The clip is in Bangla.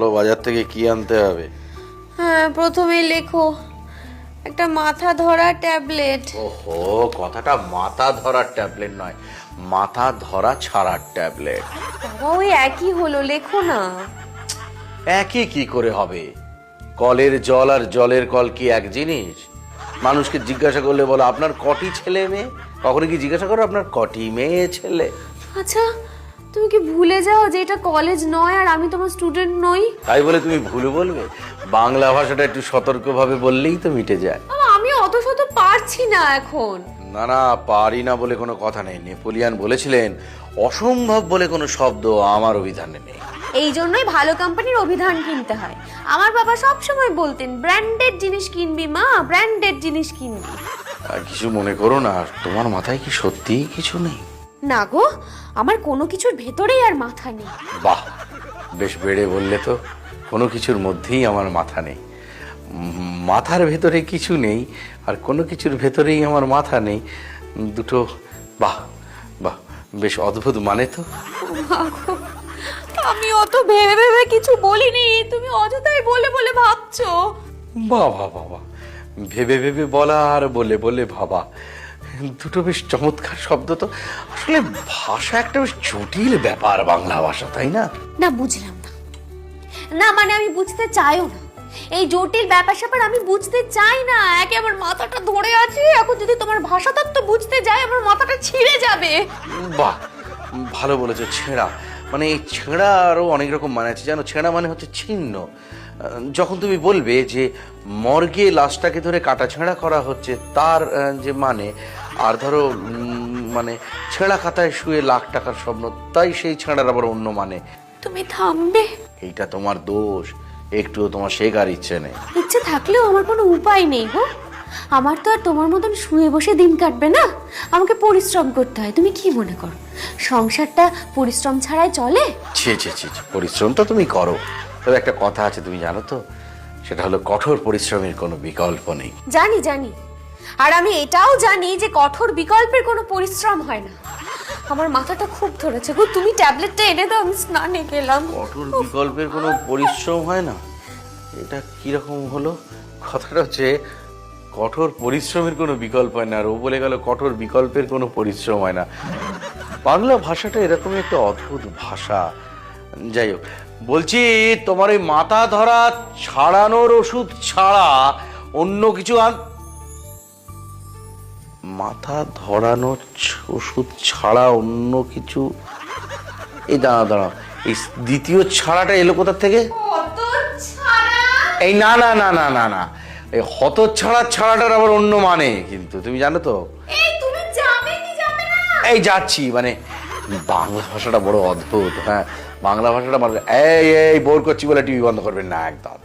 বলো বাজার থেকে কি আনতে হবে? হ্যাঁ প্রথমেই লেখো একটা মাথা ধরা ট্যাবলেট। ওহো কথাটা মাথা ধরার ট্যাবলেট নয় মাথা ধরা ছাড়ার ট্যাবলেট। ওই একই হলো লেখো না। একই কি করে হবে? কলের জল আর জলের কল কি এক জিনিস? মানুষকে জিজ্ঞাসা করলে বলো আপনার কটি ছেলে মেয়ে? কখনো কি জিজ্ঞাসা করো আপনার কটি মেয়ে ছেলে? আচ্ছা তুমি কি ভুলে যাও যে এটা কলেজ নয় আর আমি তোমার স্টুডেন্ট নই? তাই বলে তুমি ভুল বলবে? বাংলা ভাষাটা একটু সতর্কভাবে বললেই তো মিটে যায়। আমি অত শত পারছি না এখন। না না পারি না বলে কোনো কথা নেই। নেপোলিয়ান বলেছিলেন অসম্ভব বলে কোনো শব্দ আমার অভিধানে নেই। এই জন্যই ভালো কোম্পানির অভিধান কিনতে হয়। আমার বাবা সব সময় বলতেন ব্র্যান্ডেড জিনিস কিনবি মা ব্র্যান্ডেড জিনিস কিনবি। আর কিছু মনে করো না তোমার মাথায় কি সত্যিই কিছু নেই? না গো আমার কোনো কিছুর ভেতরেই আর মাথা নেই। বাহ বেশ বেড়ে বললে তো কোনো কিছুর মধ্যেই আমার মাথা নেই। মাথার ভেতরে কিছু নেই আর কোনো কিছুর ভেতরেই আমার মাথা নেই। দুটো বাহ বাহ বেশ অদ্ভুত মানে তো। আমি অত ভেবে ভেবে কিছু বলিনি তুমি অযথাই বলে বলে ভাবছ। বাবা বাবা ভেবে ভেবে বলা আর বলে বলে ভাবা। দুটো বেশ চমৎকার শব্দ তো। আসলে ভাষা একটা বেশ জটিল ব্যাপার বাংলা ভাষা তাই না? না বুঝলাম না। না মানে আমি বুঝতে চাইও না। এই জটিল ব্যাপার স্যাপার আমি বুঝতে চাই না। একে আমার মাথাটা ধরে আছে এখন যদি তোমার ভাষা তত্ত্ব বুঝতে যাই আমার মাথাটা ছিঁড়ে যাবে। বাহ ভালো বলেছ ছেঁড়া। মানে এই ছেঁড়া আরও অনেক রকম মানে আছে। জানো ছেঁড়া মানে হচ্ছে ছিন্ন। যখন তুমি বলবে যে মর্গে লাশটাকে ধরে কাটা ছেঁড়া করা হচ্ছে তার যে মানে আর ধরো মানে ছেঁড়া খাতায় শুয়ে লাখ টাকার স্বপ্ন তাই সেই ছেঁড়ার আবার অন্য মানে। তুমি থামবে। এইটা তোমার দোষ একটুও তোমার শেখার ইচ্ছে নেই। ইচ্ছে থাকলেও আমার কোনো উপায় নেই গো। আমার তো আর তোমার মতন শুয়ে বসে দিন কাটবে না। আমাকে পরিশ্রম করতে হয় তুমি কি মনে করো? সংসারটা পরিশ্রম ছাড়াই চলে? ছি ছি ছি ছি, পরিশ্রম তো তুমি করো। তবে একটা কথা আছে তুমি জানো তো? সেটা হলো কঠোর পরিশ্রমের কোনো বিকল্প নেই। জানি জানি। আর আমি এটাও জানি যে কঠোর বিকল্পের কোনো পরিশ্রম হয় না। আমার মাথাটা খুব ধরেছে গো, তুমি ট্যাবলেটটা এনে দাও, আমি স্নানে গেলাম। কঠোর বিকল্পের কোনো পরিশ্রম হয় না? এটা কীরকম হলো? কথাটা হচ্ছে, কঠোর পরিশ্রমের কোনো বিকল্প হয় না, আর ও বলে গেল কঠোর বিকল্পের কোনো পরিশ্রম হয় না। বাংলা ভাষাটা এরকমই একটা অদ্ভুত ভাষা। যাই হোক, বলছি, তোমার ওই মাথা ধরা ছাড়ানোর ওষুধ ছাড়া অন্য কিছু মাথা ধরানোর ছ- ওষুধ ছাড়া অন্য কিছু? এই দাঁড়া দাঁড়া এই দ্বিতীয় ছাড়াটা এলো কোথার থেকে? এই না না না না না না। এই হত ছাড়া ছাড়াটার আবার অন্য মানে কিন্তু, তুমি জানো তো? এই যাচ্ছি মানে বাংলা ভাষাটা বড় অদ্ভুত হ্যাঁ? বাংলা ভাষাটা মানে এই এই, বোর করছি বলে টিভি বন্ধ করবেন না, একদম।